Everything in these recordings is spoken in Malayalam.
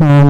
Oh.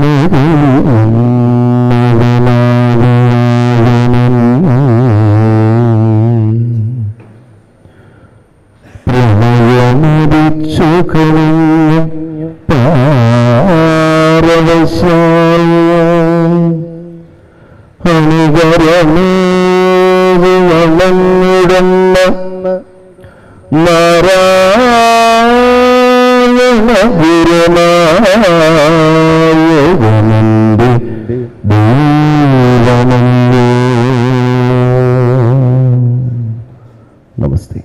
നമസ്തേ.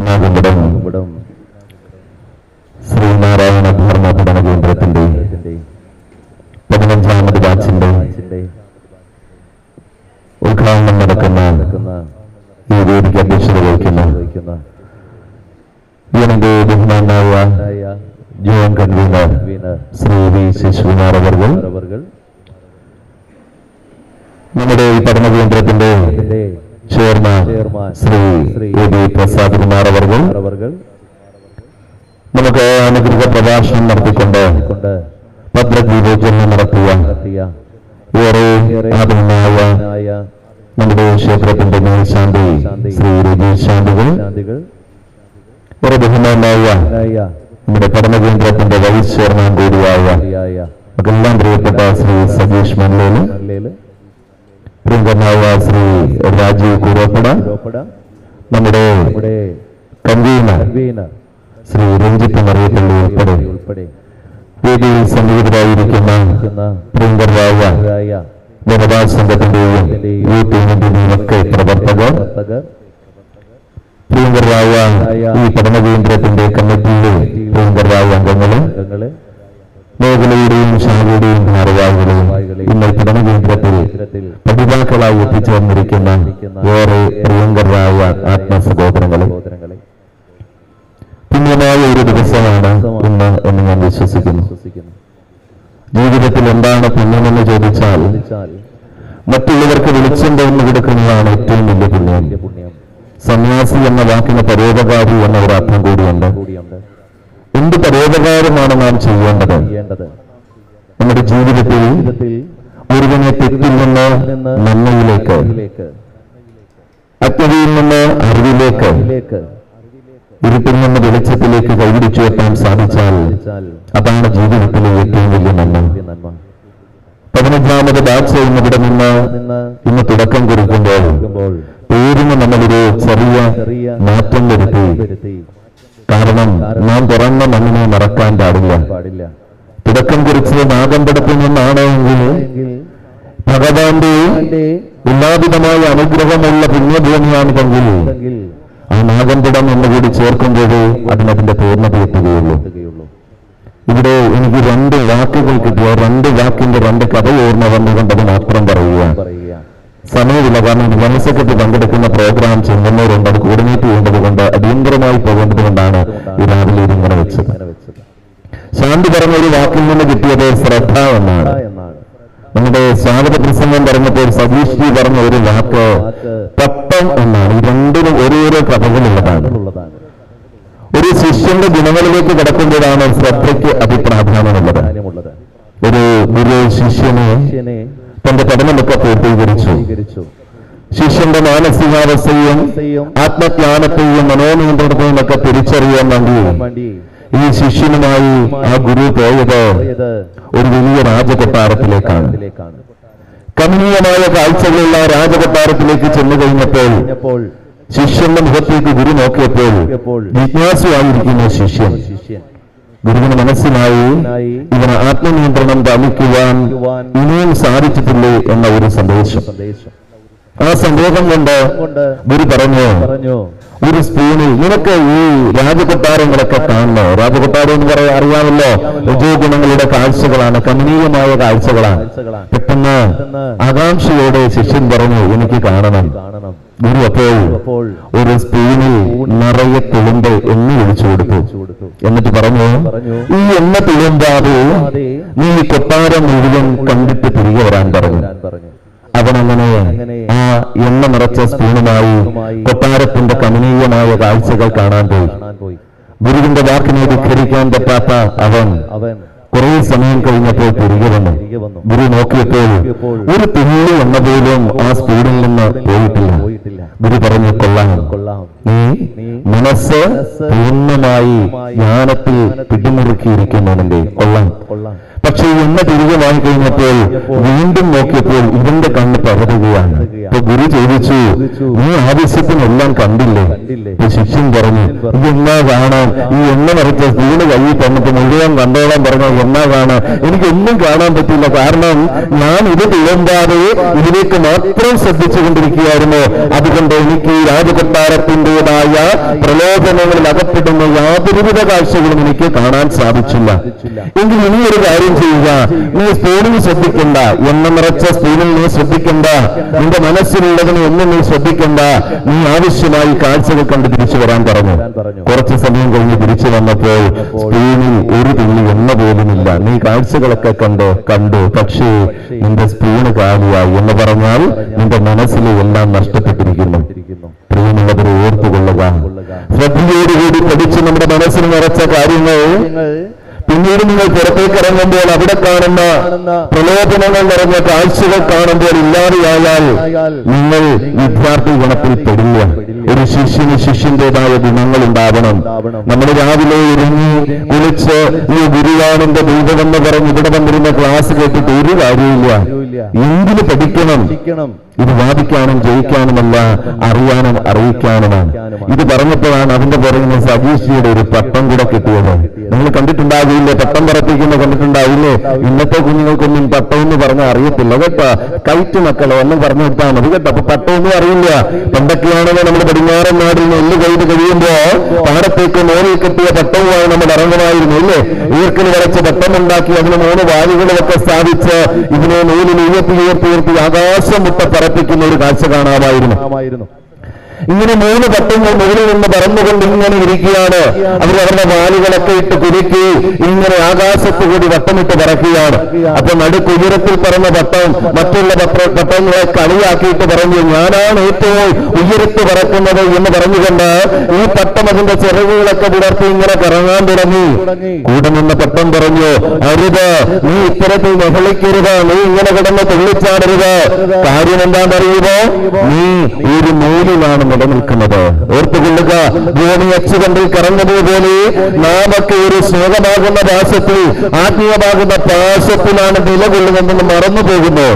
നാഗമ്പടം. നമുക്ക് അനുഗ്രഹ പ്രഭാഷണം നടത്തിക്കൊണ്ട് ഭദ്രദീപോചനം നടത്തിയ ഏറെ ആദരനായ നമ്മുടെ ക്ഷേത്രത്തിന്റെ മേൽശാന്തി ശ്രീ രജീഷ് ശാന്തികൾ ഏറെ ബഹുമാനായ നമ്മുടെ പഠന കേന്ദ്രത്തിന്റെ വൈസ് ചെയർമാൻ കൂടിയായ എല്ലാം പ്രിയപ്പെട്ട ശ്രീ സതീഷ് മല്ലേൽ പ്രിയങ്കരനായ ശ്രീ രാജീവ് കുറോപ്പട നമ്മുടെ കൺവീനർ ശ്രീ രഞ്ജിത്ത് മറിയപ്പള്ളി ഉൾപ്പെടെ വേദിയിൽ സന്നിഹിതരായിരിക്കുന്ന പ്രിയങ്കരായ ജനതാ സംഘത്തിന്റെയും യൂത്ത് യൂണിയന്റെയും ഒക്കെ പ്രവർത്തകർ പ്രിയങ്കരായ ഈ പഠന കേന്ദ്രത്തിന്റെ കമ്മിറ്റിയിലെ പ്രിയങ്കരായ അംഗങ്ങളും മേഖലയുടെയും ശാഖയുടെയും ഭാരവാഹികളെയും ഇന്ന് പഠന കേന്ദ്രത്തിൽ പഠിതാക്കളായി എത്തിച്ചേർന്നിരിക്കുന്ന ഏറെ പ്രിയങ്കരായ ആത്മസഹോദരങ്ങളും ദിവസമാണ് ഇന്ന് എന്ന് ഞാൻ വിശ്വസിക്കുന്നു. ജീവിതത്തിൽ എന്താണ് പുണ്യമെന്ന് ചോദിച്ചാൽ മറ്റുള്ളവർക്ക് വെളിച്ചം തോന്നു കൊടുക്കുന്നതാണ് ഏറ്റവും വലിയ പുണ്യം. സന്യാസി എന്ന വാക്കിന് പരോപകാരി എന്ന ഒരു അർത്ഥം കൂടിയുണ്ട്. എന്ത് പരോപകാരമാണ് നാം ചെയ്യേണ്ടത്? നമ്മുടെ ജീവിതത്തിൽ ഒരുവനെ തെറ്റിൽ നിന്ന് നന്മയിലേക്ക് അജ്ഞതയിൽ നിന്ന് അറിവിലേക്ക് ഇരുട്ടിൽ നിന്ന് വെളിച്ചത്തിലേക്ക് കൈപിടിച്ചുയർത്താൻ സാധിച്ചാൽ അതാണ് ജീവിതത്തിലെ ഏറ്റവും വലിയ നന്മ. പതിനഞ്ചാമത് ബാച്ച് ഇവിടെ നിന്ന് ഇന്ന് തുടക്കം കുറിക്കുമ്പോൾ പേരിന് നമ്മളൊരു ചെറിയ മാറ്റം വരുത്തി. കാരണം നാം തുറന്ന മണ്ണിനെ മറക്കാൻ പാടില്ല. തുടക്കം കുറിച്ചത് നാഗമ്പടത്തിൽ നിന്നാണ് എങ്കിൽ ഭഗവാന്റെ ഉല്ലാപിതമായ അനുഗ്രഹമുള്ള പുണ്യഭൂമിയാണിതെങ്കിൽ ആ നാഗമ്പടം എന്നുകൂടി ചേർക്കുമ്പോഴേ അതിനതിന്റെ പൂർണത എത്തുകയുള്ളൂ ഇവിടെ എനിക്ക് രണ്ട് വാക്കുകൾ കിട്ടിയ രണ്ട് വാക്കിന്റെ രണ്ട് കഥ ഓർമ്മ വന്നുകൊണ്ടത് മാത്രം പറയുക. സമയമില്ല കാരണം മനസ്സൊക്കെ പങ്കെടുക്കുന്ന പ്രോഗ്രാം ചെല്ലുന്നവരുണ്ട് അത് കോർഡിനേറ്റ് ചെയ്യേണ്ടത് കൊണ്ട് അടിയന്തരമായി പോകേണ്ടത് കൊണ്ടാണ് ഈ രാവിലെ ഇതിങ്ങനെ വെച്ചത്. ശാന്തി പറഞ്ഞ ഒരു വാക്കിൽ നിന്ന് കിട്ടിയത് ശ്രദ്ധ എന്നാണ്. നമ്മുടെ സ്വാഗത പ്രസംഗം പറഞ്ഞപ്പോൾ സതീഷ് ജി പറഞ്ഞ ഒരു വാക്ക് തത്വം എന്നാണ്. രണ്ടിനും ഓരോരോ കഥകളുള്ളതാണ് ഒരു ശിഷ്യന്റെ ഗുണങ്ങളിലേക്ക് കിടക്കുമ്പോഴാണ് ശ്രദ്ധയ്ക്ക് അതിപ്രാധാന്യമുള്ളത്. ഒരു ഗുരു ശിഷ്യനെ തന്റെ പഠനമൊക്കെ പൂർത്തീകരിച്ചു. ശിഷ്യന്റെ മാനസികാവസ്ഥയും ആത്മജ്ഞാനത്തെയും മനോനിയന്ത്രണത്തെയും ഒക്കെ തിരിച്ചറിയാൻ വേണ്ടി ഈ ശിഷ്യനുമായി ആ ഗുരു പോയത് ഒരു വലിയ രാജകൊട്ടാരത്തിലേക്കാണ്. കമനീയമായ കാഴ്ചകളുള്ള രാജകൊട്ടാരത്തിലേക്ക് ചെന്നു കഴിഞ്ഞപ്പോൾ ശിഷ്യന്റെ മുഖത്തേക്ക് ഗുരു നോക്കിയപ്പോൾ ജിജ്ഞാസുവായിരിക്കുന്ന ശിഷ്യൻ. ഗുരുവിന് മനസ്സിലായി ഇവന് ആത്മനിയന്ത്രണം പാലിക്കുവാൻ ഇനിയും സാധിച്ചിട്ടില്ലേ എന്ന ഒരു സന്ദേശം. ആ സന്ദേഹം കൊണ്ട് ഗുരു പറഞ്ഞു ഒരു സ്പൂണിൽ നിനക്ക് ഈ രാജകൊട്ടാരങ്ങളൊക്കെ കാണണോ? രാജകൊട്ടാരം എന്ന് പറയാൻ അറിയാമല്ലോ. രജോ ഗുണങ്ങളുടെ കാഴ്ചകളാണ് കമനീയമായ കാഴ്ചകളാണ്. പെട്ടെന്ന് ആകാംക്ഷയോടെ ശിഷ്യൻ പറഞ്ഞു എനിക്ക് കാണണം. ഗുരു അപ്പോൾ ഒരു സ്പൂണിൽ നിറയെ തുളുമ്പ് എണ്ണ ഒഴിച്ചു കൊടുത്തു. എന്നിട്ട് പറഞ്ഞു ഈ എണ്ണ തുളുമ്പാതെ നീ കൊട്ടാരം മുഴുവൻ കണ്ടിട്ട് തിരികെ വരാൻ പറഞ്ഞു. അവനങ്ങനെ ആ എണ്ണ നിറച്ച സ്പൂണുമായി കൊട്ടാരത്തിന്റെ കമനീയമായ കാഴ്ചകൾ കാണാൻ പോയി. ഗുരുവിന്റെ വാക്കിനെ ധിഖരിക്കാൻ പറ്റാത്ത അവൻ കുറെ സമയം കഴിഞ്ഞപ്പോൾ തിരികെ വന്നു. ഗുരു നോക്കിയപ്പോൾ ഒരു തുള്ളി എണ്ണ പോലും ആ സ്പീഡിൽ നിന്ന് പോയിട്ടില്ല. ഗുരു പറഞ്ഞു കൊള്ളാം. നീ മനസ്സ് പൂർണമായി ജ്ഞാനത്തിൽ പിടിമുറുക്കിയിരിക്കുന്നവന്റെ കൊള്ളാം. കൊള്ളാം. പക്ഷെ ഈ എണ്ണ തിരികെ വാങ്ങിക്കഴിഞ്ഞപ്പോൾ വീണ്ടും നോക്കിയപ്പോൾ ഇവന്റെ കണ്ണ് പകരുകയാണ്. ഇപ്പൊ ഗുരു ചോദിച്ചു നീ ആവശ്യത്തിനെല്ലാം കണ്ടില്ലേ? ഇപ്പൊ ശിഷ്യൻ പറഞ്ഞു ഇത് എന്നാ കാണാൻ? ഈ എണ്ണ നിറച്ച വീട് കയ്യിൽ തന്നിട്ട് മുഴുവൻ കണ്ടോളാൻ പറഞ്ഞ എന്നാ കാണാൻ? എനിക്കൊന്നും കാണാൻ പറ്റില്ല. കാരണം ഞാൻ ഇത് തിളമ്പാതെ ഇതിലേക്ക് മാത്രം ശ്രദ്ധിച്ചുകൊണ്ടിരിക്കുകയായിരുന്നു. അതുകൊണ്ട് എനിക്ക് ഈ രാജകൊട്ടാരത്തിന്റെതായ പ്രലോഭനങ്ങളിൽ അകപ്പെടുന്ന യാതൊരുവിധ കാഴ്ചകളും എനിക്ക് കാണാൻ സാധിച്ചില്ല. എങ്കിൽ ഇനിയൊരു ഒരു കാര്യം ചെയ്യുക നീ സ്പീഡിൽ ശ്രദ്ധിക്കണ്ട. എണ്ണ നിറച്ച സ്പൂണിൽ നീ ശ്രദ്ധിക്കണ്ട. നിന്റെ മനസ്സിലുള്ളതിന് ഒന്നും നീ ശ്രദ്ധിക്കണ്ട. നീ ആവശ്യമായി കാഴ്ചകൾ കണ്ട് തിരിച്ചു വരാൻ പറഞ്ഞു. കുറച്ച് സമയം കഴിഞ്ഞ് തിരിച്ചു വന്നപ്പോൾ സ്പൂണിൽ ഒരു തുള്ളി എണ്ണ പോലുമില്ല. നീ കാഴ്ചകളൊക്കെ കണ്ടു? കണ്ടു. പക്ഷേ നിന്റെ സ്പൂണ് കാലിയായി എന്ന് പറഞ്ഞാൽ നിന്റെ മനസ്സിലെ എല്ലാം നഷ്ടപ്പെട്ടിരിക്കുന്നു. പ്രിയമുള്ളവരെ ഓർത്തുകൊള്ളുക. ശ്രദ്ധയോടുകൂടി പഠിച്ച് നമ്മുടെ മനസ്സിൽ നിറച്ച കാര്യങ്ങൾ പിന്നീട് നിങ്ങൾ പുറത്തേക്ക് ഇറങ്ങുമ്പോൾ അവിടെ കാണുന്ന പ്രലോഭനങ്ങൾ നിറഞ്ഞ കാഴ്ചകൾ കാണുമ്പോൾ ഇല്ലാതെയായാൽ നിങ്ങൾ വിദ്യാർത്ഥി ഗുണത്തിൽ പെടില്ല. ഒരു ശിഷ്യന് ശിഷ്യന്റേതായ ഗുണങ്ങൾ ഉണ്ടാവണം. നമ്മൾ രാവിലെ ഇറങ്ങി കുളിച്ച് ഈ ഗുരുവാണിന്റെ ദൈവമെന്ന് പറഞ്ഞ് ഇവിടെ വന്നിരുന്ന ക്ലാസ് കേട്ടിട്ട് ഒരു കാര്യമില്ല എന്തിന് പഠിക്കണം? പഠിക്കണം. ഇത് വാദിക്കാനും ജയിക്കാനുമല്ല അറിയാനും അറിയിക്കാനുമാണ്. ഇത് പറഞ്ഞപ്പോഴാണ് അതിന്റെ പുറകിന് സജീഷിയുടെ ഒരു പട്ടം കൂടെ കിട്ടിയത്. നിങ്ങൾ കണ്ടിട്ടുണ്ടാകില്ലേ? പട്ടം പറപ്പിക്കുന്ന കണ്ടിട്ടുണ്ടാവില്ലേ ഇന്നത്തെ കുഞ്ഞുങ്ങൾക്കൊന്നും പട്ടം എന്ന് പറഞ്ഞാൽ അറിയത്തില്ല. കേട്ടോ? കൈറ്റ് മക്കളെ ഒന്നും പറഞ്ഞു കൊടുത്താൽ മതി. കേട്ടോ? അപ്പൊ പട്ടമൊന്നും അറിയില്ല. പണ്ടൊക്കെയാണല്ലോ നമ്മുടെ പടിഞ്ഞാറൻ നാടിൽ നിന്ന് കഴിഞ്ഞ് കഴിയുമ്പോ പാടത്തേക്ക് മോനിൽ കെട്ടിയ പട്ടവുമായി നമ്മൾ ഇറങ്ങുമായിരുന്നു അല്ലേ ഈർക്കിൽ വരച്ച് പട്ടം ഉണ്ടാക്കി അതിന് മൂന്ന് വാലുകളൊക്കെ സ്ഥാപിച്ച് ഇതിനെ നൂലിൽ ഉയർത്തി ഉയർത്തി ഉയർത്തി ആകാശം മുട്ട പറപ്പിക്കുന്ന ഒരു കാഴ്ച കാണാമായിരുന്നു. ഇങ്ങനെ മൂന്ന് പട്ടങ്ങൾ മുകളിൽ നിന്ന് പറന്നുകൊണ്ട് ഇങ്ങനെ ഇരിക്കുകയാണ്. അവർ അവരുടെ വാലുകളൊക്കെ ഇട്ട് കുരുക്കി ഇങ്ങനെ ആകാശത്തു കൂടി വട്ടമിട്ട് പറക്കുകയാണ്. അപ്പൊ നടുക്കുയരത്തിൽ പറന്ന പട്ടം മറ്റുള്ള പട്ട- പട്ടങ്ങളെ കളിയാക്കിയിട്ട് പറഞ്ഞു ഞാനാണ് ഏറ്റവും ഉയരത്ത് പറക്കുന്നത് എന്ന് പറഞ്ഞുകൊണ്ട് ഈ പട്ടം അതിന്റെ ചിറകുകളൊക്കെ വിടർത്തി ഇങ്ങനെ കറങ്ങാൻ തുടങ്ങി. കൂടെ നിന്ന പട്ടം പറഞ്ഞു അരുത് നീ ഇത്തരത്തിൽ മഹളിക്കരുത് നീ ഇങ്ങനെ കിടന്ന് തുള്ളിച്ചാടരുത്. കാര്യം എന്താണെന്നറിയുമോ? നീ ഒരു നൂലിലാണ് നിലനിൽക്കുന്നത്. ഓർത്തുകൊള്ളുക ഭൂമി അച്ചുകണ്ടിൽ കറങ്ങുന്നതുപോലെ നാമൊക്കെ ഒരു സ്നേഹമാകുന്ന പാശത്തിൽ ആത്മീയമാകുന്ന പാശത്തിലാണ് നിലകൊള്ളുന്നതെന്ന് മറന്നു പോകുന്നു.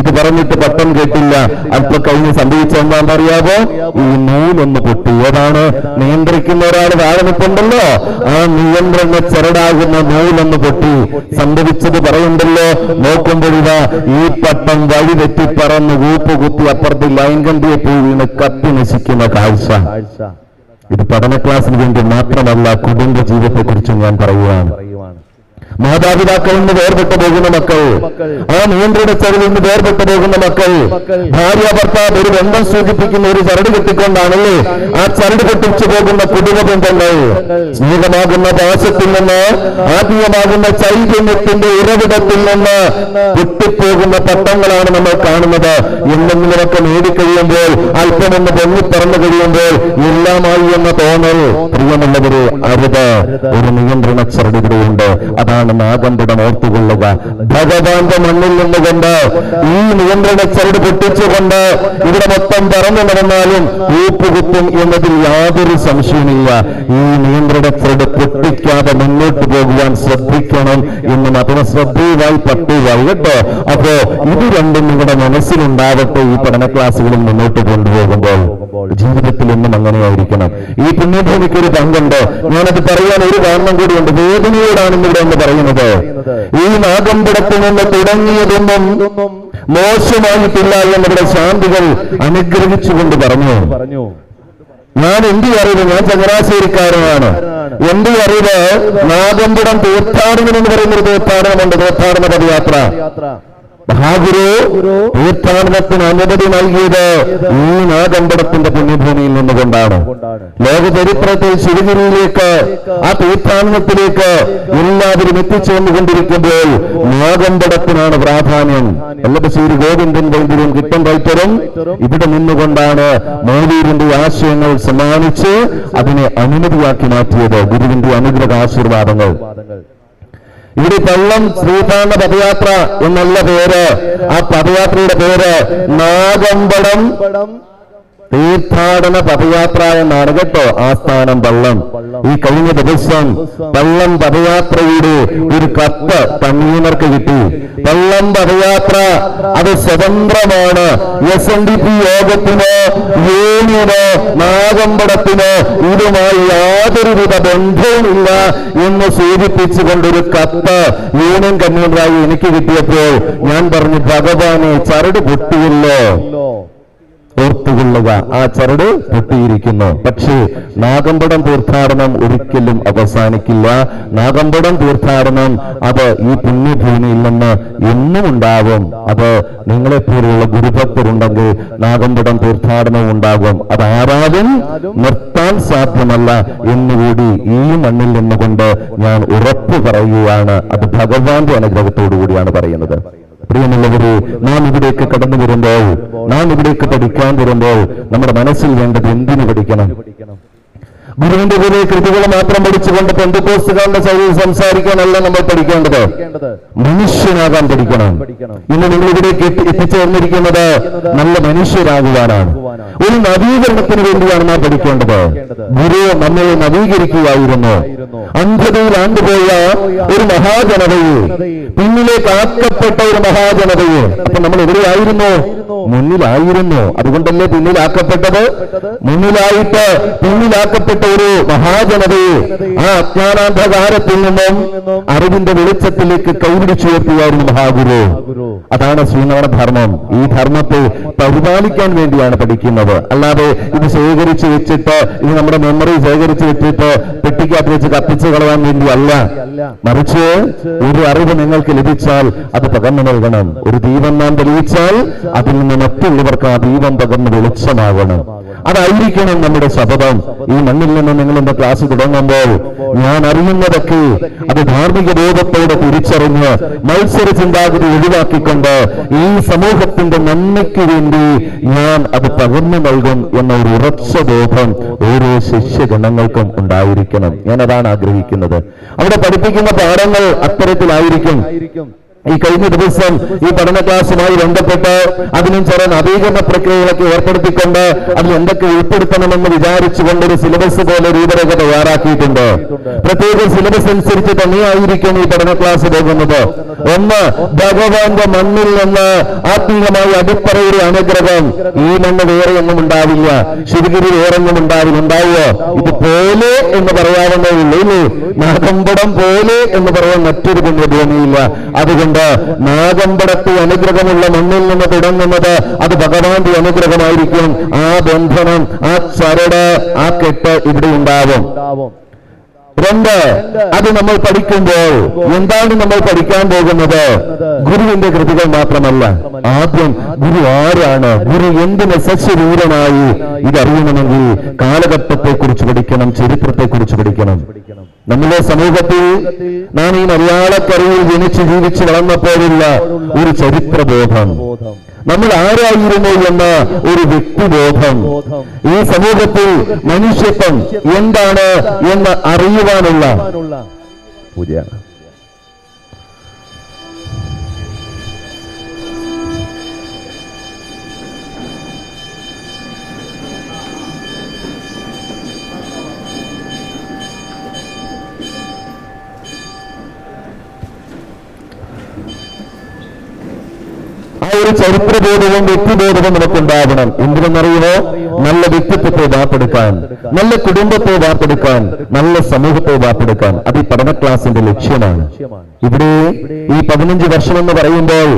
ഇത് പറഞ്ഞിട്ട് പട്ടം കേട്ടില്ല. അല്പം കഴിഞ്ഞ് സംഭവിച്ച എന്താണെന്ന് അറിയാമോ ഈ നൂലൊന്ന് പൊട്ടി. ഏതാണ്? നിയന്ത്രിക്കുന്ന ഒരാൾ താഴെ നിൽപ്പുണ്ടല്ലോ ആ നിയന്ത്രണ ചെറുടാകുന്ന നൂലൊന്ന് പൊട്ടി. സംഭവിച്ചത് പറയുണ്ടല്ലോ നോക്കുമ്പോഴിതാ ഈ പട്ടം വഴി തെറ്റി പറന്ന് കൂപ്പ് കുത്തി അപ്പുറത്ത് ലൈൻ കണ്ടിയെ പോയി വീണ് കത്തി നശിക്കുന്ന കാഴ്ച. ഇത് പഠന ക്ലാസ്സിന് വേണ്ടി മാത്രമല്ല കുടുംബ ജീവിതത്തെക്കുറിച്ചും ഞാൻ പറയുകയാണ്. മാതാപിതാക്കളിൽ നിന്ന് വേർപെട്ടു പോകുന്ന മക്കൾ ആ നിയന്ത്രണച്ചതിൽ നിന്ന് വേർപെട്ടു പോകുന്ന മക്കൾ. ഭാര്യ ഭർത്താവ് ഒരു ബന്ധം സൂചിപ്പിക്കുന്ന ഒരു ചരട് കെട്ടിക്കൊണ്ടാണല്ലേ ആ ചരട് കെട്ടിച്ചു പോകുന്ന കുടുംബ ബന്ധങ്ങൾ. സ്നേഹമാകുന്ന പാശത്തിൽ നിന്ന് ആത്മീയമാകുന്ന ചൈതന്യത്തിന്റെ ഉറവിടത്തിൽ നിന്ന് പൊട്ടിപ്പോകുന്ന പട്ടങ്ങളാണ് നമ്മൾ കാണുന്നത്. എന്തെങ്കിലുമൊക്കെ നേടിക്കഴിയുമ്പോൾ അല്പമൊന്ന് പൊങ്ങിപ്പറന്നു കഴിയുമ്പോൾ എല്ലാമായി എന്ന തോന്നൽ. പ്രിയമുള്ളവരെ അരുത്. ഒരു നിയന്ത്രണ ചരട് ഇവിടെയുണ്ട് അതാണ് നാഗമ്പുടം ഓർത്തുകൊള്ളുക. ഭഗവാന്റെ മണ്ണിൽ നിന്നുകൊണ്ട് ഈ നിയന്ത്രണ ചരട് പൊട്ടിച്ചുകൊണ്ട് ഇവിടെ മൊത്തം പറന്നു നടന്നാലും ഊപ്പുകുത്തും എന്നതിൽ യാതൊരു സംശയമില്ല ഈ നിയന്ത്രണ ചരട് പൊട്ടിക്കാതെ മുന്നോട്ട് പോകുവാൻ ശ്രദ്ധിക്കണം എന്ന് മാത്രം ശ്രദ്ധയുമായി പട്ടുകയായി കേട്ടോ? അപ്പോ ഇത് രണ്ടും നിങ്ങളുടെ മനസ്സിലുണ്ടാവട്ടെ ഈ പഠന ക്ലാസ്സുകളിൽ മുന്നോട്ട് കൊണ്ടുപോകുമ്പോൾ. ജീവിതത്തിൽ എന്നും അങ്ങനെയായിരിക്കണം. ഈ പുണ്യഭൂമിക്ക് ഒരു പങ്കുണ്ട്. ഞാനത് പറയാൻ ഒരു കാരണം കൂടിയുണ്ട്. വേദനയോടാണ് ഇവിടെ എന്ന് പറയുന്നത്. ഈ നാഗമ്പടത്തിൽ നിന്ന് തുടങ്ങിയതൊന്നും മോശമായിട്ടില്ല എന്നവരുടെ ശാന്തികൾ അനുഗ്രഹിച്ചുകൊണ്ട് പറഞ്ഞു. പറഞ്ഞു. ഞാൻ എന്റെ അറിവ്? ഞാൻ ചങ്ങനാശ്ശേരിക്കാരനാണ്. എന്റെ അറിവ്? നാഗമ്പുടം തീർത്ഥാടനം എന്ന് പറയുന്ന ഒരു തീർത്ഥാടനമുണ്ട്. തീർത്ഥാടന പദയാത്ര. മഹാഗുരു തീർത്ഥാടനത്തിന് അനുമതി നൽകിയത് ഈ നാഗമ്പടത്തിന്റെ പുണ്യഭൂമിയിൽ നിന്നുകൊണ്ടാണ്. ലോക ചരിത്രത്തിൽ ശിവഗിരിയിലേക്ക് ആ തീർത്ഥാടനത്തിലേക്ക് എല്ലാവരും എത്തിച്ചേർന്നുകൊണ്ടിരിക്കുമ്പോൾ നാഗമ്പടത്തിനാണ് പ്രാധാന്യം. എല്ലപ്പശ്ശേരി ഗോവിന്ദൻ വൈദ്യരും കിട്ടൻ കൈത്തരും ഇവിടെ നിന്നുകൊണ്ടാണ് മോദീരിന്റെ ആശയങ്ങൾ സമ്മാനിച്ച് അതിനെ അനുമതിയാക്കി മാറ്റിയത്. ഗുരുവിന്റെ അനുഗ്രഹ ആശീർവാദങ്ങൾ ഇവിടെ പള്ളം ശ്രീകാന്ത പദയാത്ര എന്നുള്ള പേര്. ആ പദയാത്രയുടെ പേര് നാഗമ്പടം. തീർത്ഥാടന പദയാത്ര എന്നാണ് കേട്ടോ ആസ്ഥാനം വള്ളം. ഈ കഴിഞ്ഞ ദിവസം വള്ളം പദയാത്രയുടെ ഒരു കത്ത് തണ്ണീമർക്ക് കിട്ടി. വള്ളം പദയാത്ര അത് സ്വതന്ത്രമാണ്. എസ് എൻ ഡി പി യോഗത്തിന് യൂണിയന് നാഗമ്പടത്തിന് ഇതുമായി യാതൊരുവിധ ബന്ധവുമില്ല എന്ന് സൂചിപ്പിച്ചുകൊണ്ടൊരു കത്ത് യൂണിയൻ കൺവീനറായി എനിക്ക് കിട്ടിയപ്പോൾ ഞാൻ പറഞ്ഞു ഭഗവാനെ ചരട് പൊട്ടിയല്ലോ. ഓർത്തുകൊള്ളുക. ആ ചരട് പൊട്ടിയിരിക്കുന്നു. പക്ഷേ നാഗമ്പടം തീർത്ഥാടനം ഒരിക്കലും അവസാനിക്കില്ല. നാഗമ്പടം തീർത്ഥാടനം അത് ഈ പുണ്യഭൂമിയിൽ നിന്ന് എന്നും ഉണ്ടാവും. അത് നിങ്ങളെപ്പോലുള്ള ഗുരുഭക്തരുണ്ടെങ്കിൽ നാഗമ്പടം തീർത്ഥാടനം ഉണ്ടാകും. അത് ആരാലും നിർത്താൻ സാധ്യമല്ല എന്നുകൂടി ഈ മണ്ണിൽ നിന്നുകൊണ്ട് ഞാൻ ഉറപ്പ് പറയുകയാണ്. അത് ഭഗവാന്റെ അനുഗ്രഹത്തോടു കൂടിയാണ് പറയുന്നത്. പ്രിയമുള്ളവരെ നാം ഇവിടേക്ക് കടന്നു വരുമ്പോൾ നാം ഇവിടേക്ക് പഠിക്കാൻ വരുമ്പോൾ നമ്മുടെ മനസ്സിൽ വേണ്ടത് എന്തിനു പഠിക്കണം? ഗുരുവിന്റെ കൂടെ കൃതികൾ മാത്രം പഠിച്ചുകൊണ്ട് പെന്തക്കോസ്തുകാരുടെ ശൈലിയിൽ സംസാരിക്കാനല്ല നമ്മൾ പഠിക്കേണ്ടത്. മനുഷ്യനാകാൻ പഠിക്കണം. ഇന്ന് നിങ്ങൾ ഇവിടേക്ക് എത്തി- എത്തിച്ചേർന്നിരിക്കുന്നത് നല്ല മനുഷ്യരാകുവാനാണ്. ഒരു നവീകരണത്തിന് വേണ്ടിയാണ് നാം പഠിക്കേണ്ടത്. ഗുരു നമ്മെ നവീകരിക്കുകയായിരുന്നു അന്ധതയിൽ ആണ്ടുപോയ ഒരു മഹാജനതയെ പിന്നിലേക്ക് ആക്കപ്പെട്ട ഒരു മഹാജനതയെ. അപ്പൊ നമ്മൾ എവിടെയായിരുന്നു? മുന്നിലായിരുന്നു. അതുകൊണ്ടല്ലേ പിന്നിലാക്കപ്പെട്ടത്? മുന്നിലായിട്ട് പിന്നിലാക്കപ്പെട്ട ഒരു മഹാജനതയെ ആ അജ്ഞാനാന്ധകാരത്തിൽ നിന്നും അറിവിന്റെ വെളിച്ചത്തിലേക്ക് കൈപിടിച്ചുയർത്തിയായിരുന്നു മഹാഗുരു. അതാണ് ശ്രീനാഥ ധർമ്മം. ഈ ധർമ്മത്തെ പരിപാലിക്കാൻ വേണ്ടിയാണ് പഠിക്കുന്നത്. അല്ലാതെ ഇത് ശേഖരിച്ചു വെച്ചിട്ട് ഇത് നമ്മുടെ മെമ്മറി ശേഖരിച്ചു വെച്ചിട്ട് പെട്ടിക്കകത്ത് വെച്ച് കത്തിച്ചു കളയാൻ വേണ്ടിയല്ല. മറിച്ച് ഒരു അറിവ് നിങ്ങൾക്ക് ലഭിച്ചാൽ അത് പകർന്നു നൽകണം. ഒരു ദീപം നാം തെളിയിച്ചാൽ അതിൽ നിന്ന് മറ്റുള്ളവർക്ക് ആ ദീപം പകർന്ന് വെളിച്ചമാകണം. അതായിരിക്കണം നമ്മുടെ ശപഥം. ഈ മണ്ണിൽ നിന്ന് നിങ്ങൾ എന്റെ ക്ലാസ് തുടങ്ങുമ്പോൾ ഞാൻ അറിയുന്നതൊക്കെ അത് ധാർമ്മിക ബോധത്തോടെ തിരിച്ചറിഞ്ഞ് മത്സര ചിന്താഗതി ഒഴിവാക്കിക്കൊണ്ട് ഈ സമൂഹത്തിന്റെ നന്മയ്ക്ക് വേണ്ടി ഞാൻ അത് പകർന്നു നൽകും എന്ന ഒരു ഉറച്ച ബോധം ഓരോ ശിഷ്യഗണങ്ങൾക്കും ഉണ്ടായിരിക്കണം. ഞാൻ അതാണ് ആഗ്രഹിക്കുന്നത്. അവിടെ പഠിപ്പിക്കുന്ന പാഠങ്ങൾ അത്തരത്തിലായിരിക്കും. ഈ കഴിഞ്ഞ ദിവസം ഈ പഠന ക്ലാസ്സുമായി ബന്ധപ്പെട്ട് അതിനും ചില നവീകരണ പ്രക്രിയകളൊക്കെ ഏർപ്പെടുത്തിക്കൊണ്ട് അതിൽ എന്തൊക്കെ ഉൾപ്പെടുത്തണമെന്ന് വിചാരിച്ചുകൊണ്ട് ഒരു സിലബസ് പോലെ രൂപരേഖ തയ്യാറാക്കിയിട്ടുണ്ട്. പ്രത്യേക സിലബസ് അനുസരിച്ച് തന്നെയായിരിക്കും ഈ പഠന ക്ലാസ് പോകുന്നത്. ഒന്ന് ഭഗവാന്റെ മണ്ണിൽ നിന്ന് ആത്മീയമായ അടിപ്പറയുടെ അനുഗ്രഹം. ഈ മണ്ണ് വേറെ ഒന്നും ഉണ്ടാവില്ല. ശിവഗിരി വേറെ ഒന്നും ഉണ്ടാവില്ല. ഉണ്ടാവുക ഇത് പോലെ എന്ന് പറയാവുന്നേ ഇല്ലേ? നാഗമ്പടം പോലെ എന്ന് പറയാൻ മറ്റൊരു പുണ്യഭൂമിയില്ല അതുകൊണ്ട് നാഗമ്പടത്തെ അനുഗ്രഹമുള്ള മണ്ണിൽ നിന്ന് തുടങ്ങുന്നത് അത് ഭഗവാന്റെ അനുഗ്രഹമായിരിക്കും. ആ ബന്ധനം ആ ചരട് ആ കെട്ട് ഇവിടെ ഉണ്ടാവും. രണ്ട് അത് നമ്മൾ പഠിക്കുമ്പോൾ എന്താണ് നമ്മൾ പഠിക്കാൻ പോകുന്നത്? ഗുരുവിന്റെ കൃതികൾ മാത്രമല്ല. ആദ്യം ഗുരു ആരാണ്? ഗുരു എന്തിന് സസ്യരൂരനായി ഇതറിയണമെങ്കിൽ കാലഘട്ടത്തെ കുറിച്ച് പഠിക്കണം ചരിത്രത്തെ കുറിച്ച് പഠിക്കണം. നമ്മുടെ സമൂഹത്തിൽ നാം ഈ മലയാളക്കരയിൽ ജനിച്ച് ജീവിച്ച് വളർന്നപ്പോഴുള്ള ഒരു ചരിത്രബോധം. നമ്മൾ ആരായിരുന്നു എന്ന ഒരു വ്യക്തിബോധം. ഈ സമൂഹത്തിൽ മനുഷ്യത്വം എന്താണ് എന്ന് അറിയുവാനുള്ള പൂജയാണ്. ചരിത്രബോധവും വ്യക്തിബോധവും നമുക്കുണ്ടാവണം എന്തിനെന്നറിയുമോ? നല്ല വ്യക്തിത്വത്തെ വാർത്തെടുക്കാൻ നല്ല കുടുംബത്തെ വാർത്തെടുക്കാൻ നല്ല സമൂഹത്തെ വാർത്തെടുക്കാൻ അത് ഈ പഠന ക്ലാസിന്റെ ലക്ഷ്യമാണ്. ഇവിടെ ഈ പതിനഞ്ച് വർഷം എന്ന് പറയുമ്പോൾ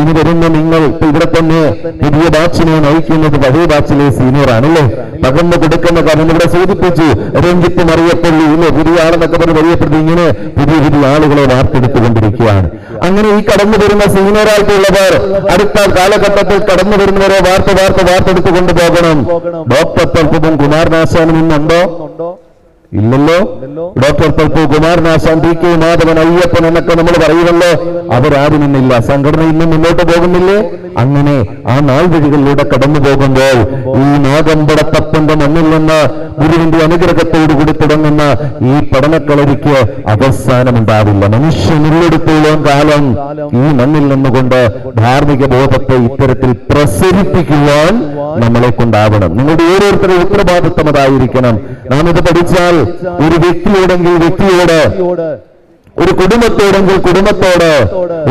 ഇനി വരുന്ന നിങ്ങൾ ഇവിടെ തന്നെ പുതിയ ബാച്ചിനെ നയിക്കുന്നത് വലിയ ബാച്ചിലെ സീനിയർ ആണല്ലേ പകർന്നു കൊടുക്കുന്ന കാരണം ഇവിടെ സൂചിപ്പിച്ചു. രഞ്ജിത്ത് മറിയപ്പള്ളി ഇല്ലേ? പുതിയ ആളെന്നൊക്കെ പറഞ്ഞ് അറിയപ്പെടുന്നത് ഇങ്ങനെ പുതിയ പുതിയ ആളുകളെ വാർത്തെടുത്തുകൊണ്ടിരിക്കുകയാണ്. അങ്ങനെ ഈ കടന്നു വരുന്ന സീനിയറായിട്ടുള്ളവർ അടുത്ത കാലഘട്ടത്തിൽ കടന്നു വരുന്നവരെ വാർത്ത വാർത്ത വാർത്തെടുത്തു കൊണ്ടുപോകണം ഡോക്ടർ തൽപ്പവും കുമാരനാശാനും ഇന്നുണ്ടോ? ഇല്ലല്ലോ. Doctor Thalpu Kumaranasan T K Madhavan Ayyappan എന്നൊക്കെ നമ്മൾ പറയുമല്ലോ. അവരാരും ഇന്നില്ല. സംഘടന ഇന്നും മുന്നോട്ട് പോകുന്നില്ലേ. അങ്ങനെ ആ നാൾ വഴികളിലൂടെ കടന്നു പോകുമ്പോൾ ഈ നാഗമ്പടത്തപ്പന്റെ മണ്ണിൽ നിന്ന് ഗുരുവിന്റെ അനുഗ്രഹത്തോടു കൂടി തുടങ്ങുന്ന ഈ പഠനക്കളരിക്ക് അവസാനമുണ്ടാവില്ല. മനുഷ്യൻ ഉള്ളെടുത്തോളം കാലം ഈ മണ്ണിൽ നിന്നുകൊണ്ട് ധാർമ്മിക ബോധത്തെ ഇത്തരത്തിൽ പ്രസരിപ്പിക്കുവാൻ നമ്മളെ കൊണ്ടാവണം. നിങ്ങളുടെ ഓരോരുത്തരുടെ ഉത്തരവാദിത്വം അതായിരിക്കണം. നാം ഇത് പഠിച്ചാൽ ഒരു വ്യക്തിയോടെങ്കിൽ വ്യക്തിയോട് ഒരു കുടുംബത്തോടെങ്കിൽ കുടുംബത്തോട്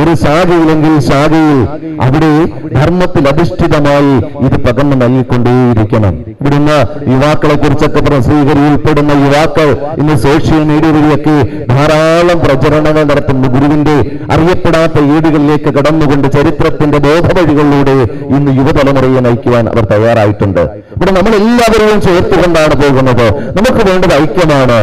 ഒരു ശാഖയിലെങ്കിൽ ശാഖയിൽ അവിടെ ധർമ്മത്തിൽ അധിഷ്ഠിതമായി ഇത് പകർന്നു നൽകിക്കൊണ്ടേയിരിക്കണം. ഇവിടുന്ന് യുവാക്കളെ കുറിച്ചൊക്കെ പ്രസിദ്ധീകരി ഉൾപ്പെടുന്ന യുവാക്കൾ ഇന്ന് സോഷ്യൽ മീഡിയ വഴിയൊക്കെ ധാരാളം പ്രചരണങ്ങൾ നടത്തുന്നു. ഗുരുവിന്റെ അറിയപ്പെടാത്ത ഏടുകളിലേക്ക് കടന്നുകൊണ്ട് ചരിത്രത്തിന്റെ ബോധവഴികളിലൂടെ ഇന്ന് യുവതലമുറയെ നയിക്കുവാൻ അവർ തയ്യാറായിട്ടുണ്ട്. ഇവിടെ നമ്മൾ എല്ലാവരെയും ചേർത്തുകൊണ്ടാണ് പോകുന്നത്. നമുക്ക് വേണ്ടത് ഐക്യമാണ്.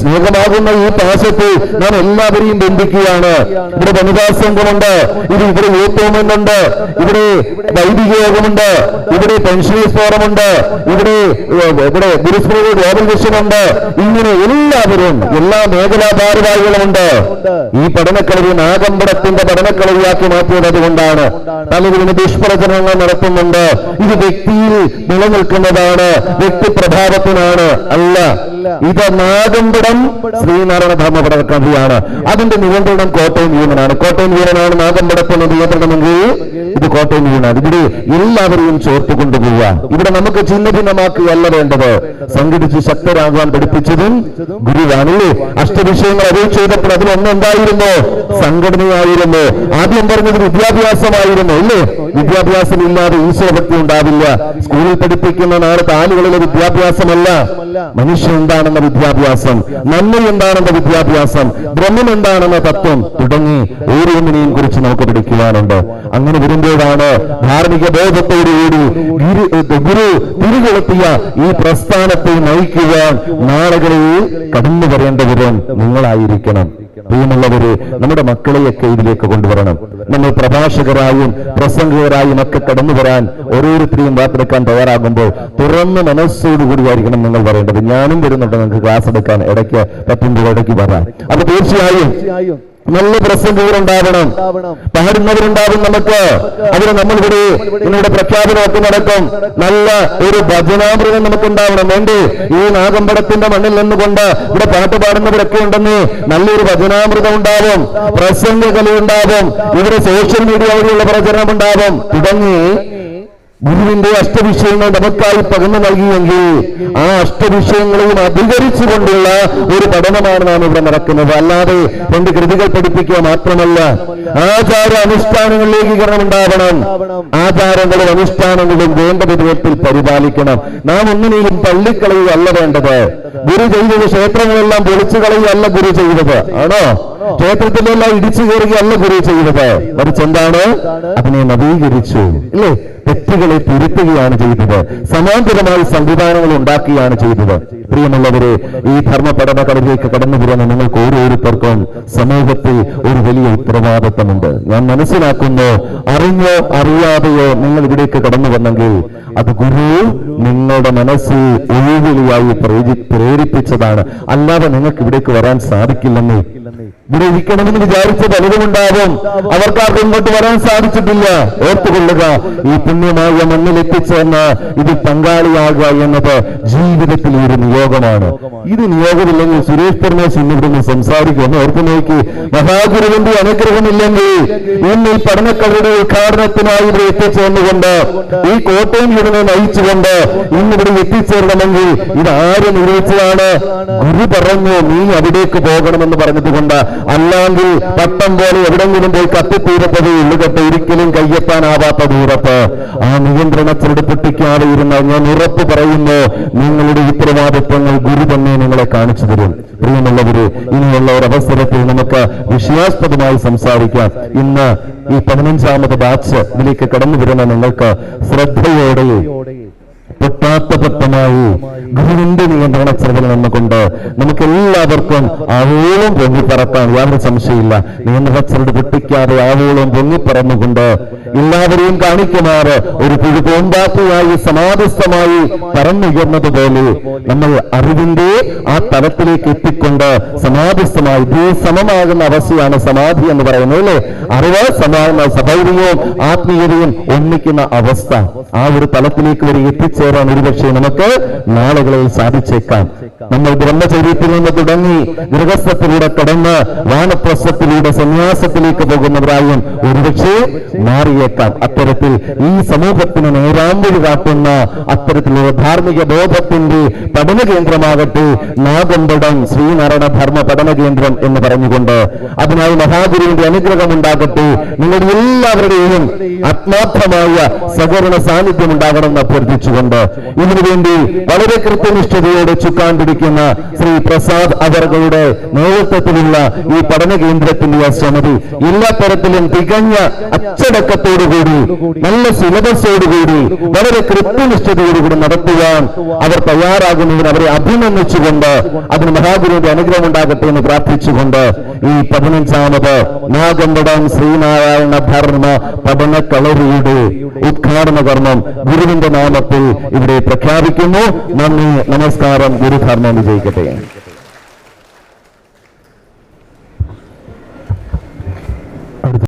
സ്നേഹമാകുന്ന ഈ പാശത്ത് നാം എല്ലാവരെയും ബന്ധിക്കുകയാണ്. ഇവിടെ വനിതാ സംഘമുണ്ട്. ഇത് ഇവിടെ യൂത്ത് ഉണ്ട് ഇവിടെ വൈദിക യോഗമുണ്ട്. ഇവിടെ പെൻഷനേഴ്സ് ഫോറം ഉണ്ട് ഇവിടെ ഇവിടെ ഗുരുസ്മൃതി ഗ്ലോബൽ മിഷൻ ഉണ്ട്. ഇങ്ങനെ എല്ലാവരും എല്ലാ മേഖലാ ഭാരവാഹികളുമുണ്ട് ഈ പഠനക്കളവി നാഗമ്പടത്തിന്റെ പഠനക്കളവിയാക്കി മാറ്റിയത് അതുകൊണ്ടാണ്. പലരും ദുഷ്പ്രചരണങ്ങൾ നടത്തുന്നുണ്ട്. ഇത് വ്യക്തിയിൽ നിലനിൽക്കുന്നതാണ്. വ്യക്തി പ്രഭാവത്തിനാണ് അല്ല ഇത് നാഗമ്പടം ശ്രീനാരായണ ധർമ്മ പഠനക്കളരിയാണ് അതിന്റെ നിയന്ത്രണം കോട്ടയം വീണനാണ് കോട്ടയം വീണനാണ് നാഗമ്പടത്തിന് നിയന്ത്രണമെങ്കിൽ ഇത് കോട്ടയം വീണാണ് ഇവിടെ എല്ലാവരെയും ചേർത്ത് കൊണ്ടുപോവുക ഇവിടെ നമുക്ക് ചിഹ്ന ഭിന്നമാക്കുകയല്ല വേണ്ടത്. സംഘടിച്ച് ശക്തരാകാൻ പഠിപ്പിച്ചതും ഗുരുവാണല്ലേ? അഷ്ടവിഷയങ്ങൾ അറിയിച്ചു ചെയ്തപ്പോൾ അതിലൊന്നെന്തായിരുന്നു സംഘടനയായിരുന്നു. ആദ്യം പറഞ്ഞത് വിദ്യാഭ്യാസമായിരുന്നു അല്ലേ? വിദ്യാഭ്യാസം ഇല്ലാതെ ഈശ്വരഭക്തി ഉണ്ടാവില്ല. സ്കൂളിൽ പഠിപ്പിക്കുന്ന നാളെ താലുകളിലെ വിദ്യാഭ്യാസമല്ല. മനുഷ്യൻ എന്താണെന്ന വിദ്യാഭ്യാസം നന്മ എന്താണെന്ന വിദ്യാഭ്യാസം ബ്രഹ്മം എന്താണെന്ന തത്വം തുടങ്ങി ഓരോന്നിനെയും കുറിച്ച് നമുക്ക് പഠിക്കുവാനുണ്ട്. അങ്ങനെ വരുമ്പോഴാണ് ധാർമ്മിക ബോധത്തോടുകൂടി ഗുരു തിരികൊളുത്തിയ ഈ പ്രസ്ഥാനത്തെ നയിക്കുവാൻ നാളുകളിൽ കടന്നു വരേണ്ടവരും നിങ്ങളായിരിക്കണം. പ്രിയമുള്ളവര് നമ്മുടെ മക്കളെയൊക്കെ ഇതിലേക്ക് കൊണ്ടുവരണം. നമ്മൾ പ്രഭാഷകരായും പ്രസംഗകരായും ഒക്കെ കടന്നു വരാൻ ഓരോരുത്തരെയും വാർത്തെടുക്കാൻ തയ്യാറാകുമ്പോൾ തുറന്ന മനസ്സോടുകൂടിയായിരിക്കണം നിങ്ങൾ പറയേണ്ടത് ഞാനും വരുന്നുണ്ട് നിങ്ങൾക്ക് ക്ലാസ് എടുക്കാൻ ഇടയ്ക്ക് പറ്റുമ്പോൾ ഇടയ്ക്ക് വരാം അപ്പൊ തീർച്ചയായും നല്ല പ്രസംഗികളുണ്ടാവണം പാടുന്നവരുണ്ടാവും നമുക്ക്. അതിന് നമ്മളിവിടെ ഇവിടെ പ്രഖ്യാപനമൊക്കെ നടക്കും. നല്ല ഒരു ഭജനാമൃതം നമുക്കുണ്ടാവണം. വേണ്ടേ? ഈ നാഗമ്പടത്തിന്റെ മണ്ണിൽ നിന്നുകൊണ്ട് ഇവിടെ പാട്ട് പാടുന്നവരൊക്കെ ഉണ്ടെന്ന് നല്ലൊരു ഭജനാമൃതം ഉണ്ടാവും. പ്രസംഗകല ഉണ്ടാവും. ഇവിടെ സോഷ്യൽ മീഡിയ വഴിയുള്ള പ്രചരണം ഉണ്ടാവും തുടങ്ങി. ഗുരുവിന്റെ അഷ്ടവിഷയങ്ങൾ നമുക്കായി പകർന്നു നൽകിയെങ്കിൽ ആ അഷ്ടവിഷയങ്ങളെയും അധികരിച്ചുകൊണ്ടുള്ള ഒരു പഠനമാണ് നാം ഇവിടെ നടക്കുന്നത്. അല്ലാതെ രണ്ട് കൃതികൾ പഠിപ്പിക്കുക മാത്രമല്ല ആചാര അനുഷ്ഠാനങ്ങളിലേക്ക് ഏകീകരണം ഉണ്ടാവണം. ആചാരങ്ങളും അനുഷ്ഠാനങ്ങളും വേണ്ട വിധത്തിൽ പരിപാലിക്കണം. നാം ഒന്നിനെയും തള്ളിക്കളയുകയല്ല വേണ്ടത്. ഗുരു ചെയ്തത് ക്ഷേത്രങ്ങളെല്ലാം പൊളിച്ചു കളയുകയല്ല ഗുരു ചെയ്തത്. ആണോ? ക്ഷേത്രത്തിലെല്ലാം ഇടിച്ചു കയറുകയല്ല ഗുരു ചെയ്തത്. മറിച്ച് എന്താണ്? അതിനെ നവീകരിച്ചു. ഇല്ലേ? തെറ്റുകളെ തിരുത്തുകയാണ് ചെയ്തത്. സമാന്തരമായി സംവിധാനങ്ങൾ ഉണ്ടാക്കുകയാണ് ചെയ്തത്. പ്രിയമുള്ളവരെ ഈ ധർമ്മ പഠനകളിലേക്ക് കടന്നു വരുന്ന നിങ്ങൾക്ക് ഓരോരുത്തർക്കും സമൂഹത്തിൽ ഒരു വലിയ ഉത്തരവാദിത്തമുണ്ട്. ഞാൻ മനസ്സിലാക്കുന്നു അറിഞ്ഞോ അറിയാതെയോ നിങ്ങൾ ഇവിടേക്ക് കടന്നു വന്നെങ്കിൽ അത് ഗുരു നിങ്ങളുടെ മനസ്സിൽ ഒഴിവിളിയായി പ്രേരി- പ്രേരിപ്പിച്ചതാണ്. അല്ലാതെ നിങ്ങൾക്ക് ഇവിടേക്ക് വരാൻ സാധിക്കില്ലെന്നേ ഇവിടെ ഇരിക്കണമെന്ന് വിചാരിച്ച പലരുമുണ്ടാവും അവർക്കാർക്കും ഇങ്ങോട്ട് വരാൻ സാധിച്ചിട്ടില്ല. ഓർത്തുകൊള്ളുക ഈ പുണ്യമായ മണ്ണിൽ എത്തിച്ചേർന്ന് ഇത് പങ്കാളിയാകുക എന്നത് ജീവിതത്തിൽ ഒരു നിയോഗമാണ്. ഇത് നിയോഗമില്ലെങ്കിൽ സുരേഷ് പരമേശ് ഇന്ന് സംസാരിക്കും. സംസാരിക്കുമെന്ന് ഓർത്തു നോക്കി. മഹാഗുരുവിന്റെ അനുഗ്രഹമില്ലെങ്കിൽ ഇന്ന് ഈ പഠനക്കളുടെ ഉദ്ഘാടനത്തിനായി ഇവിടെ എത്തിച്ചേർന്നുകൊണ്ട് ഈ കോട്ടയം ഇവിടെ നയിച്ചുകൊണ്ട് ഇന്ന് ഇവിടെ എത്തിച്ചേരണമെങ്കിൽ ഇത് ആര് നിർവഹിച്ചതാണ് ഗുരു പറഞ്ഞു നീ അവിടേക്ക് പോകണമെന്ന് പറഞ്ഞതുകൊണ്ട് അല്ലെങ്കിൽ പട്ടം പോലെ എവിടെങ്കിലും പോയി കത്തിത്തീരപ്പത് ഉള്ളുകെട്ട് ഒരിക്കലും കയ്യെത്താനാവാത്ത ദൂരത്ത്. ആ നിയന്ത്രണത്തിലൂടെ പൊട്ടിക്കാതെ ഇരുന്ന ഞാൻ ഉറപ്പ് പറയുന്നു നിങ്ങളുടെ ഉത്തരവാദിത്വങ്ങൾ ഗുരു തന്നെ നിങ്ങളെ കാണിച്ചു തരും. പ്രിയമുള്ളവര് ഇനിയുള്ള ഒരു അവസരത്തിൽ നമുക്ക് വിഷയാസ്പദമായി സംസാരിക്കാം. ഇന്ന് ഈ പതിനഞ്ചാമത് ബാച്ച് ഇതിലേക്ക് കടന്നു വരുന്ന നിങ്ങൾക്ക് ശ്രദ്ധയോടെ പൊട്ടാത്ത പൊട്ടമായി ഗുരുവിന്റെ നിയന്ത്രണ ചെലവിൽ നിന്നുകൊണ്ട് നമുക്ക് എല്ലാവർക്കും ആവോളം പൊങ്ങിപ്പറക്കാൻ യാതൊരു സംശയമില്ല നിയന്ത്രണ ചെറുത് പൊട്ടിക്കാതെ ആവോളം പൊങ്ങിപ്പറന്നുകൊണ്ട് എല്ലാവരെയും കാണിക്കുമാറ്. ഒരു പുഴുപോമ്പാത്തിയായി സമാധിസ്ഥമായി പറന്നുയർന്നതുപോലെ നമ്മൾ അറിവിന്റെ ആ തലത്തിലേക്ക് എത്തിക്കൊണ്ട് സമാധിസ്ഥമായി സമമാകുന്ന അവസ്ഥയാണ് സമാധി എന്ന് പറയുന്നത് അല്ലേ? അറിവ് സമാകുന്ന സഭൈര്യവും ആത്മീയതയും ഒന്നിക്കുന്ന അവസ്ഥ. ആ ഒരു തലത്തിലേക്ക് വരെ എത്തിച്ചേരാൻ ഒരുപക്ഷെ നമുക്ക് നാളുകളിൽ സാധിച്ചേക്കാം. നമ്മൾ ബ്രഹ്മചര്യത്തിൽ നിന്ന് തുടങ്ങി ഗൃഹസ്ഥത്തിലൂടെ കടന്ന് വാനപ്രസ്ഥത്തിലൂടെ സന്യാസത്തിലേക്ക് പോകുന്നവരായും ഒരുപക്ഷെ മാറിയേക്കാം അത്തരത്തിൽ ഈ സമൂഹത്തിന് നേരാമ്പഴി കാട്ടുന്ന അത്തരത്തിലുള്ള ധാർമ്മിക ബോധത്തിന്റെ പഠന കേന്ദ്രമാകട്ടെ നാഗമ്പടം ശ്രീനാരായണ ധർമ്മ പഠന കേന്ദ്രം എന്ന് പറഞ്ഞുകൊണ്ട് അതിനായി മഹാഗുരുവിന്റെ അനുഗ്രഹം ഉണ്ടാകട്ടെ നിങ്ങളുടെ എല്ലാവരുടെയും ആത്മാർത്ഥമായ സഹകരണ സാന്നിധ്യം ഉണ്ടാകണമെന്ന് അഭ്യർത്ഥിച്ചുകൊണ്ട് ഇതിനുവേണ്ടി വളരെ കൃത്യനിഷ്ഠതയോടെ ചുക്കാൻ പിടിക്കുന്ന ശ്രീ പ്രസാദ് അവർഗയുടെ നേതൃത്വത്തിലുള്ള ഈ പഠന കേന്ദ്രത്തിന്റെ ആ എല്ലാ തരത്തിലും തികഞ്ഞ അച്ചടക്കത്തോടുകൂടി നല്ല സിലബസോടുകൂടി വളരെ കൃത്യനിഷ്ഠതയോടുകൂടി നടത്തുവാൻ അവർ തയ്യാറാകുന്നതിന് അവരെ അഭിനന്ദിച്ചുകൊണ്ട് അതിന് മഹാഗുരുവിന്റെ അനുഗ്രഹം ഉണ്ടാകട്ടെ എന്ന് പ്രാർത്ഥിച്ചുകൊണ്ട് ഈ പതിനഞ്ചാമത് നാഗമ്പടം ശ്രീനാരായണ ധർമ്മ പഠന കളരിയുടെ ഉദ്ഘാടന കർമ്മം ഗുരുവിന്റെ നാമത്തിൽ ഇവിടെ പ്രഖ്യാപിക്കുന്നു. നന്ദി നമസ്കാരം. ഗുരുധർമ്മം വിജയിക്കട്ടെ.